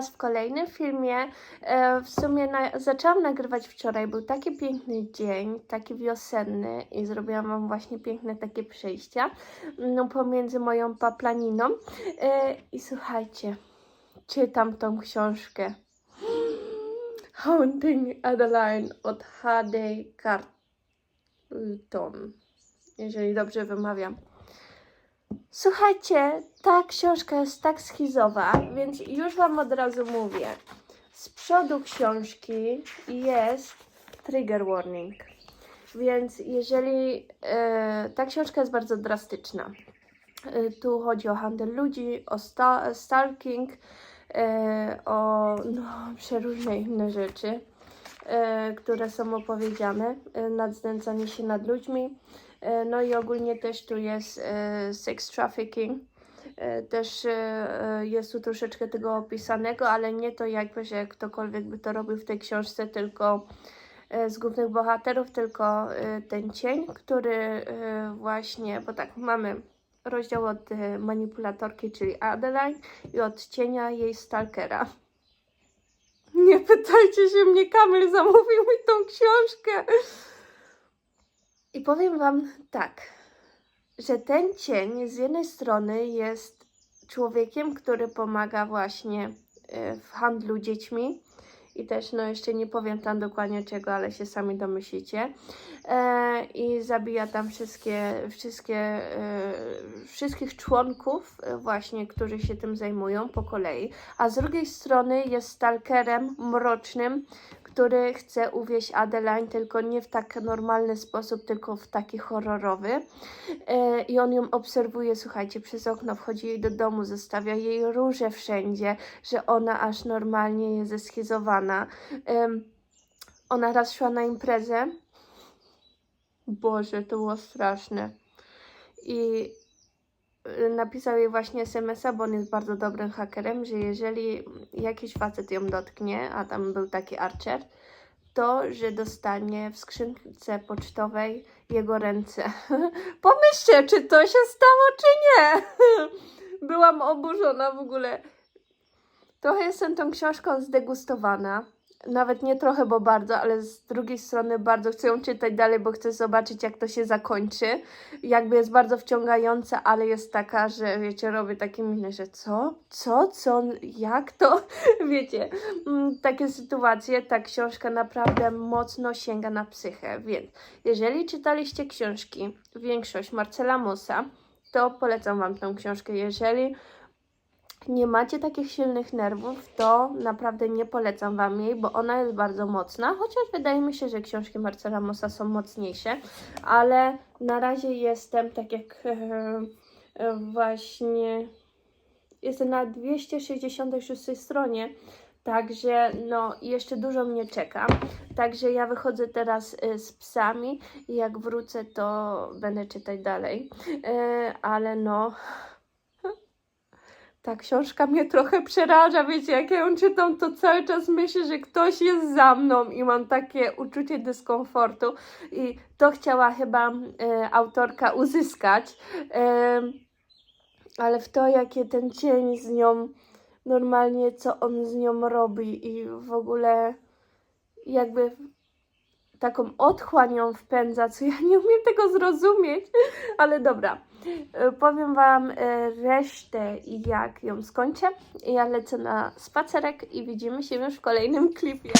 Was w kolejnym filmie. E, w sumie na, zaczęłam nagrywać wczoraj, był taki piękny dzień, taki wiosenny i zrobiłam Wam właśnie piękne takie przejścia no, pomiędzy moją paplaniną. E, I słuchajcie, czytam tą książkę. Haunting Adeline od H.D. Carlton, jeżeli dobrze wymawiam. Słuchajcie, ta książka jest tak schizowa, więc już Wam od razu mówię. Z przodu książki jest trigger warning. Więc jeżeli e, ta książka jest bardzo drastyczna. E, tu chodzi o handel ludzi, o sta, stalking, e, o no, przeróżne inne rzeczy, które są opowiedziane, e, nadznęcanie się nad ludźmi. E, No i ogólnie też tu jest e, sex trafficking. E, Też e, e, jest tu troszeczkę tego opisanego, ale nie to jakby, że ktokolwiek by to robił w tej książce, tylko e, z głównych bohaterów, tylko e, ten cień, który e, właśnie, bo tak, mamy rozdział od e, manipulatorki, czyli Adeline i od cienia jej stalkera. Nie pytajcie się mnie, Kamil zamówił mi tą książkę. I powiem Wam tak, że ten cień z jednej strony jest człowiekiem, który pomaga właśnie e, w handlu dziećmi. I też, no jeszcze nie powiem tam dokładnie czego, ale się sami domyślicie. E, I zabija tam wszystkie, wszystkie, e, wszystkich członków e, właśnie, którzy się tym zajmują po kolei. A z drugiej strony jest stalkerem mrocznym, który chce uwieść Adeline, tylko nie w tak normalny sposób, tylko w taki horrorowy. E, I on ją obserwuje, słuchajcie, przez okno wchodzi jej do domu, zostawia jej róże wszędzie, że ona aż normalnie jest zeschizowana. Ona raz szła na imprezę. Boże, to było straszne. I napisał jej właśnie SMS-a, bo on jest bardzo dobrym hakerem, że jeżeli jakiś facet ją dotknie, a tam był taki Archer, to, że dostanie w skrzynce pocztowej jego ręce. Pomyślcie, czy to się stało, czy nie. Byłam oburzona w ogóle. Trochę jestem tą książką zdegustowana. Nawet nie trochę, bo bardzo, ale z drugiej strony bardzo chcę ją czytać dalej, bo chcę zobaczyć, jak to się zakończy. Jakby jest bardzo wciągająca, ale jest taka, że wiecie, robię takie miny, że co? Co? Co? Jak to? Wiecie, mm, takie sytuacje, ta książka naprawdę mocno sięga na psychę, więc jeżeli czytaliście książki, większość Marcela Mosa, to polecam Wam tę książkę. Jeżeli nie macie takich silnych nerwów, to naprawdę nie polecam Wam jej, bo ona jest bardzo mocna, chociaż wydaje mi się, że książki Marcela Mosa są mocniejsze, ale na razie jestem tak jak e, e, właśnie jestem na 266 stronie, także no jeszcze dużo mnie czeka. Także ja wychodzę teraz e, z psami i jak wrócę, to będę czytać dalej. Ale no, ta książka mnie trochę przeraża, wiecie, jak ja ją czytam, to cały czas myślę, że ktoś jest za mną i mam takie uczucie dyskomfortu i to chciała chyba e, autorka uzyskać, e, ale w to, jakie ten cień z nią, normalnie co on z nią robi i w ogóle jakby taką otchłań ją wpędza, co ja nie umiem tego zrozumieć, ale dobra. E, Powiem Wam e, resztę jak ją skończę. Ja lecę na spacerek i widzimy się już w kolejnym klipie.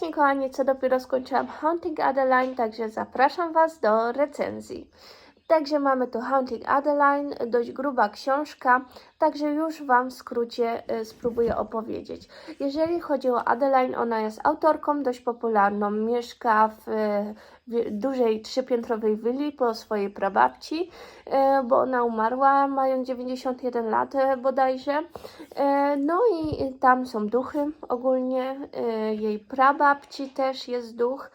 Kochani, co dopiero skończyłam Haunting Adeline, także zapraszam Was do recenzji. Także mamy tu Haunting Adeline, dość gruba książka, także już Wam w skrócie y, spróbuję opowiedzieć. Jeżeli chodzi o Adeline, ona jest autorką dość popularną, mieszka w dużej trzypiętrowej willi po swojej prababci, y, bo ona umarła mając 91 lat y, bodajże. E, No i tam są duchy ogólnie, e, jej prababci też jest duch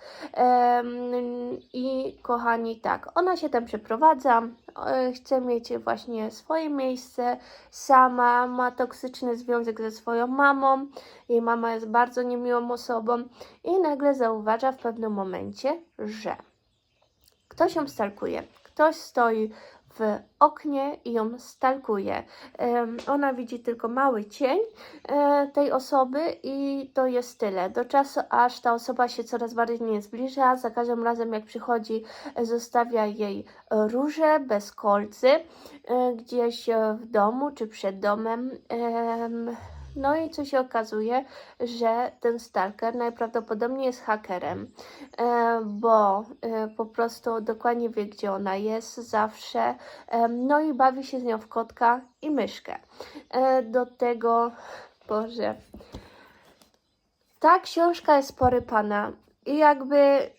i kochani tak, ona się tam przeprowadza, e, chce mieć właśnie swoje miejsce, sama ma toksyczny związek ze swoją mamą, jej mama jest bardzo niemiłą osobą i nagle zauważa w pewnym momencie, że ktoś ją stalkuje, ktoś stoi w oknie i ją stalkuje. Ona widzi tylko mały cień e, tej osoby i to jest tyle. Do czasu, aż ta osoba się coraz bardziej nie zbliża, za każdym razem jak przychodzi, zostawia jej róże bez kolcy e, gdzieś w domu czy przed domem. Em, No i co się okazuje, że ten stalker najprawdopodobniej jest hakerem, e, bo e, po prostu dokładnie wie, gdzie ona jest zawsze, Em, no i bawi się z nią w kotka i myszkę. E, Do tego, Boże, ta książka jest porypana i jakby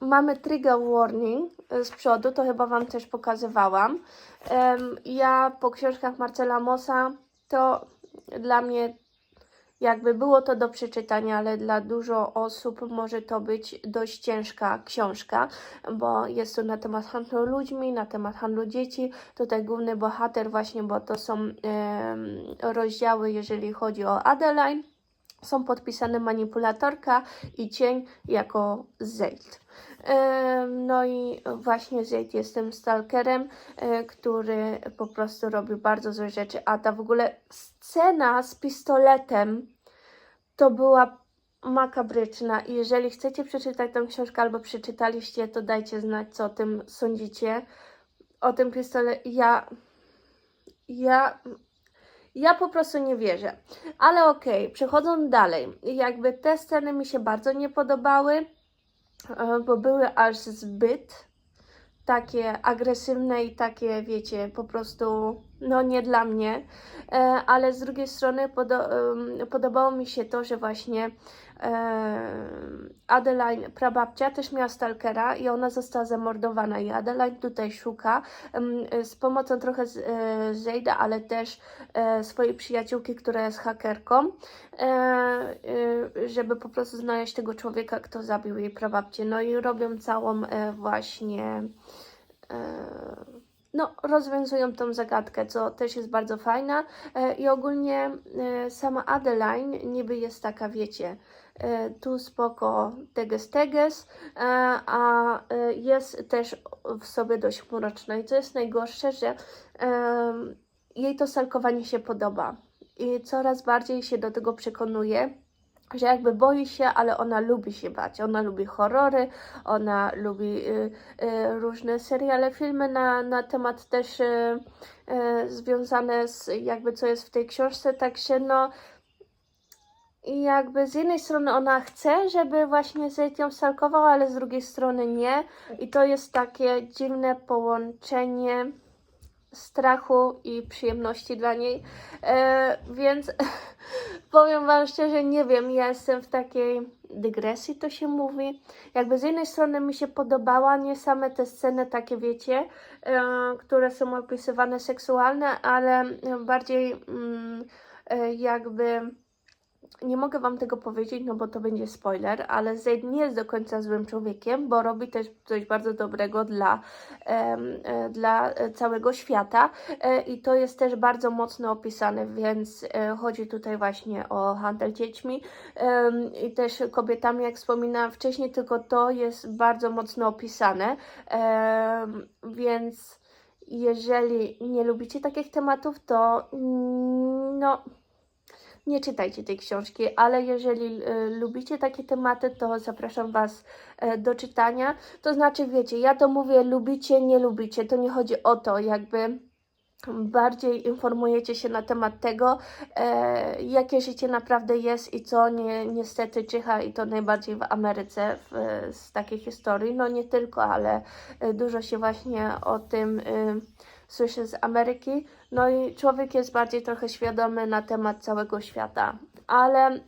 mamy trigger warning e, z przodu, to chyba Wam też pokazywałam. Ja po książkach Marcela Mossa to dla mnie jakby było to do przeczytania, ale dla dużo osób może to być dość ciężka książka, bo jest to na temat handlu ludźmi, na temat handlu dzieci. Tutaj główny bohater właśnie, bo to są em, rozdziały, jeżeli chodzi o Adeline. Są podpisane manipulatorka i cień jako Zeyt. Em, No i właśnie Zeyt jest tym stalkerem, e, który po prostu robi bardzo złe rzeczy. A ta w ogóle scena z pistoletem to była makabryczna. Jeżeli chcecie przeczytać tę książkę albo przeczytaliście, to dajcie znać, co o tym sądzicie. O tym pistolecie. Ja. Ja. Ja po prostu nie wierzę. Ale okej, przechodząc dalej. Jakby te sceny mi się bardzo nie podobały, e, bo były aż zbyt takie agresywne i takie, wiecie, po prostu no nie dla mnie, e, ale z drugiej strony podo podobało mi się to, że właśnie e, Adeline, prababcia, też miała stalkera i ona została zamordowana i Adeline tutaj szuka z pomocą trochę e, Zejda, ale też swojej przyjaciółki, która jest hakerką, żeby po prostu znaleźć tego człowieka, kto zabił jej prababcię. No i robią całą właśnie no, rozwiązują tą zagadkę, co też jest bardzo fajna. E, I ogólnie e, sama Adeline niby jest taka, wiecie, e, tu spoko teges teges, a jest też w sobie dość mroczna. I co jest najgorsze, że jej to salkowanie się podoba. I coraz bardziej się do tego przekonuje, że jakby boi się, ale ona lubi się bać. Ona lubi horrory, ona lubi y, y, różne seriale, filmy na, na temat też y, y, związane z jakby co jest w tej książce, także no i jakby z jednej strony ona chce, żeby właśnie Zed ją stalkował, ale z drugiej strony nie. I to jest takie dziwne połączenie strachu i przyjemności dla niej. E, więc powiem Wam szczerze, nie wiem, ja jestem w takiej dygresji, to się mówi. Jakby z jednej strony mi się podobała, nie same te sceny takie, wiecie, e, które są opisywane seksualne, ale bardziej mm, e, jakby nie mogę Wam tego powiedzieć, no bo to będzie spoiler, ale Zayd nie jest do końca złym człowiekiem, bo robi też coś bardzo dobrego dla, e, dla e, całego świata e, i to jest też bardzo mocno opisane, więc chodzi tutaj właśnie o handel dziećmi. I też kobietami, jak wspominałam wcześniej, tylko to jest bardzo mocno opisane, więc jeżeli nie lubicie takich tematów, to mm, no nie czytajcie tej książki, ale jeżeli e, lubicie takie tematy, to zapraszam Was e, do czytania. To znaczy, wiecie, ja to mówię, lubicie, nie lubicie, to nie chodzi o to, jakby bardziej informujecie się na temat tego, e, jakie życie naprawdę jest i co nie, niestety czyha i to najbardziej w Ameryce w, z takiej historii. No nie tylko, ale e, dużo się właśnie o tym e, słyszy z Ameryki. No i człowiek jest bardziej trochę świadomy na temat całego świata. Ale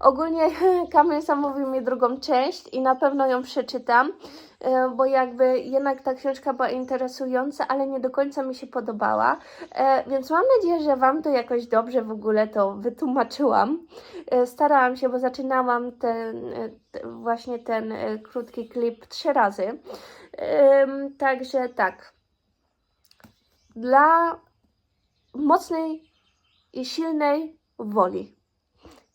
ogólnie Kamil zamówił mi drugą część i na pewno ją przeczytam, e, bo jakby jednak ta książka była interesująca, ale nie do końca mi się podobała. E, Więc mam nadzieję, że Wam to jakoś dobrze w ogóle to wytłumaczyłam. E, Starałam się, bo zaczynałam ten, właśnie ten krótki klip trzy razy. Także tak. Dla mocnej i silnej woli.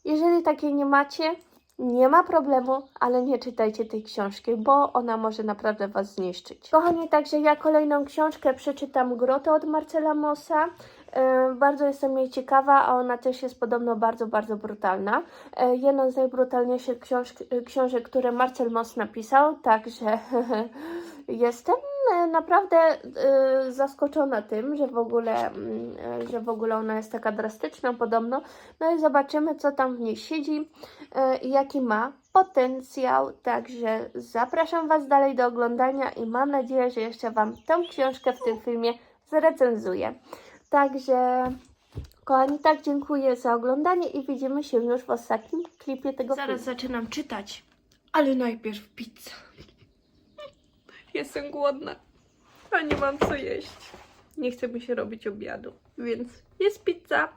Jeżeli takiej nie macie, nie ma problemu, ale nie czytajcie tej książki, bo ona może naprawdę Was zniszczyć. Kochani, także ja kolejną książkę przeczytam Grotę od Marcela Mossa. E, bardzo jestem jej ciekawa, a ona też jest podobno bardzo, bardzo brutalna. E, jedną z najbrutalniejszych e, książek, które Marcel Moss napisał, także jestem naprawdę e, zaskoczona tym, że w ogóle, mm, e, że w ogóle ona jest taka drastyczna podobno. No i zobaczymy, co tam w niej siedzi e, i jaki ma potencjał. Także zapraszam Was dalej do oglądania i mam nadzieję, że jeszcze Wam tą książkę w tym filmie zrecenzuję. Także, kochani, tak dziękuję za oglądanie i widzimy się już w ostatnim klipie tego Zaraz filmu. zaczynam czytać, ale najpierw pizza. Jestem głodna, a nie mam co jeść. Nie chce mi się robić obiadu, więc jest pizza.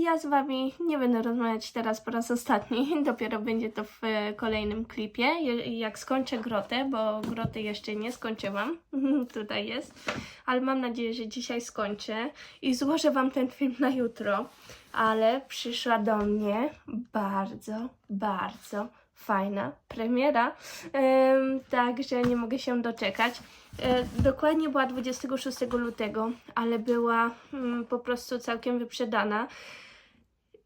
Ja z Wami nie będę rozmawiać teraz po raz ostatni, dopiero będzie to w e, kolejnym klipie, jak skończę grotę, bo groty jeszcze nie skończyłam, tutaj jest, ale mam nadzieję, że dzisiaj skończę i złożę Wam ten film na jutro, ale przyszła do mnie bardzo, bardzo fajna premiera, em, także nie mogę się doczekać. E, dokładnie była 26 lutego, ale była mm, po prostu całkiem wyprzedana.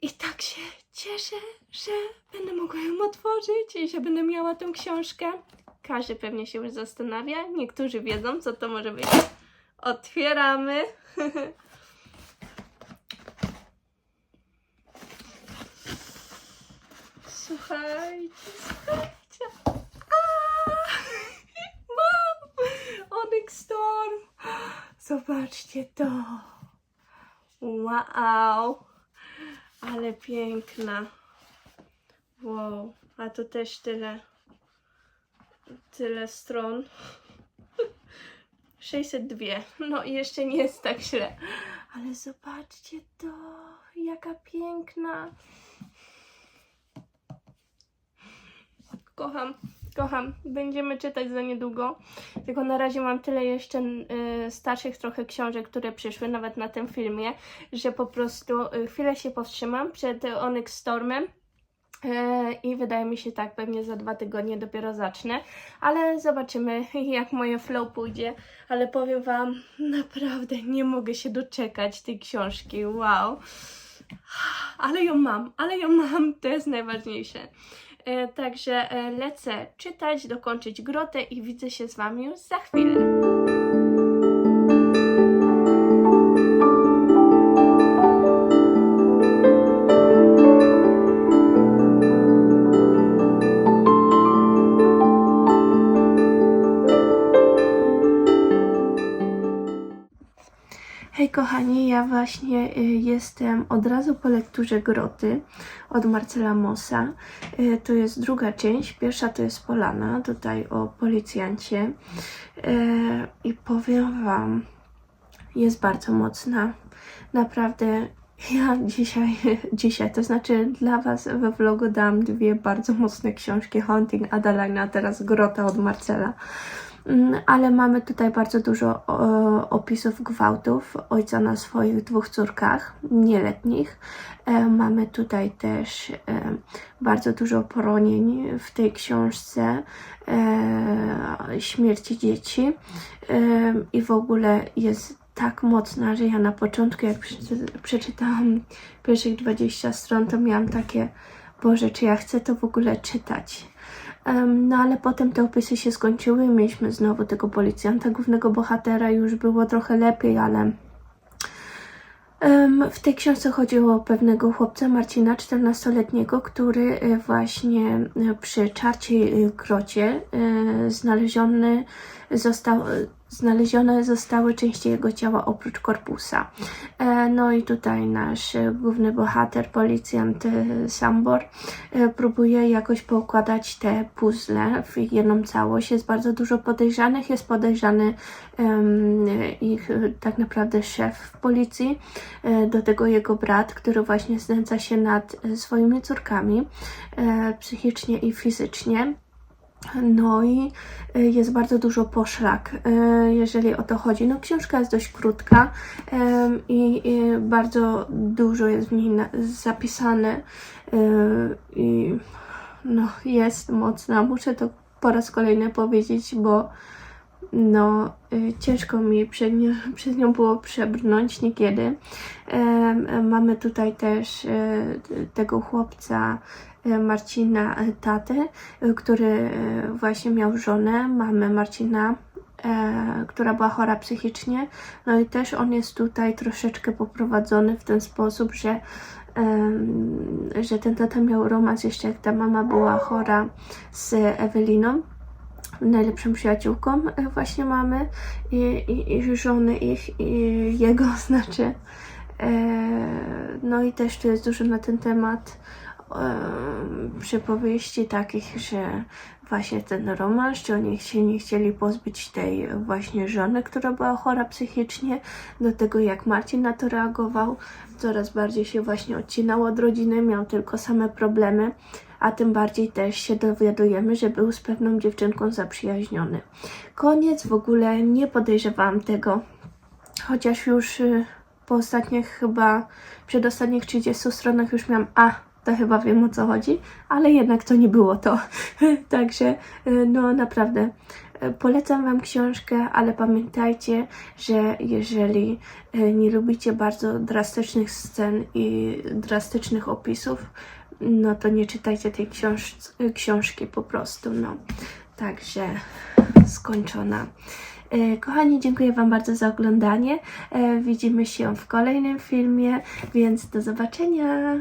I tak się cieszę, że będę mogła ją otworzyć i że będę miała tę książkę. Każdy pewnie się już zastanawia, niektórzy wiedzą, co to może być. Otwieramy. Słuchajcie, słuchajcie. Mam! Onyx Storm! Zobaczcie to! Wow! Ale piękna. Wow, a tu też tyle, tyle stron. 602. No i jeszcze nie jest tak źle. Ale zobaczcie to, jaka piękna. Kocham, kocham. Będziemy czytać za niedługo. Tylko na razie mam tyle jeszcze y, starszych trochę książek, które przyszły nawet na tym filmie, że po prostu y, chwilę się powstrzymam przed y, Onyx Stormem. E, I wydaje mi się tak, pewnie za dwa tygodnie dopiero zacznę, ale zobaczymy jak moje flow pójdzie. Ale powiem Wam, naprawdę nie mogę się doczekać tej książki. Wow. Ale ją mam, ale ją mam, to jest najważniejsze. E, także e, lecę czytać, dokończyć grotę i widzę się z Wami już za chwilę. Kochani, ja właśnie y, jestem od razu po lekturze Groty od Marcela Mossa. Y, To jest druga część. Pierwsza to jest Polana, tutaj o policjancie. Y, I powiem Wam, jest bardzo mocna. Naprawdę ja dzisiaj, dzisiaj, to znaczy dla Was we vlogu dam dwie bardzo mocne książki. Haunting Adalina, teraz Grota od Marcela. Mm, ale mamy tutaj bardzo dużo opisów gwałtów ojca na swoich dwóch córkach nieletnich. E, mamy tutaj też e, bardzo dużo poronień w tej książce, e, śmierci dzieci i w ogóle jest tak mocna, że ja na początku, jak przeczy- przeczytałam pierwszych 20 stron, to miałam takie, Boże, czy ja chcę to w ogóle czytać? No ale potem te opisy się skończyły, mieliśmy znowu tego policjanta, głównego bohatera, już było trochę lepiej, ale w tej książce chodziło o pewnego chłopca Marcina, 14-letniego, który e, właśnie e, przy czarciej e, grocie e, znaleziony został, znalezione zostały części jego ciała oprócz korpusa. E, No i tutaj nasz główny bohater, policjant e, Sambor, e, próbuje jakoś poukładać te puzzle w jedną całość. Jest bardzo dużo podejrzanych. Jest podejrzany ich tak naprawdę szef policji, do tego jego brat, który właśnie znęca się nad swoimi córkami psychicznie i fizycznie. No i y, jest bardzo dużo poszlak, y, jeżeli o to chodzi. No książka jest dość krótka i i bardzo dużo jest w niej zapisane y, i no jest mocna. Muszę to po raz kolejny powiedzieć, bo no y, ciężko mi przed nią, przez nią było przebrnąć niekiedy. Mamy tutaj też y, tego chłopca y, Marcina y, tatę, y, który właśnie miał żonę, mamę Marcina, e, która była chora psychicznie. No i też on jest tutaj troszeczkę poprowadzony w ten sposób, że, że ten tata miał romans jeszcze jak ta mama była chora z Eweliną najlepszą przyjaciółką e, właśnie mamy i, i, i żony ich i jego znaczy e, no i też tu jest dużo na ten temat e, przypowieści takich, że właśnie ten romans, że oni się nie chcieli pozbyć tej właśnie żony, która była chora psychicznie, do tego jak Marcin na to reagował, coraz bardziej się właśnie odcinał od rodziny, miał tylko same problemy, a tym bardziej też się dowiadujemy, że był z pewną dziewczynką zaprzyjaźniony. Koniec, w ogóle nie podejrzewałam tego, chociaż już y, po ostatnich chyba, przedostatnich 30 stronach już miałam, a to chyba wiem o co chodzi, ale jednak to nie było to. Także y, no naprawdę y, polecam Wam książkę, ale pamiętajcie, że jeżeli y, nie lubicie bardzo drastycznych scen i drastycznych opisów, no to nie czytajcie tej książ książki po prostu, no. Także skończona. Kochani, dziękuję Wam bardzo za oglądanie. Widzimy się w kolejnym filmie, więc do zobaczenia.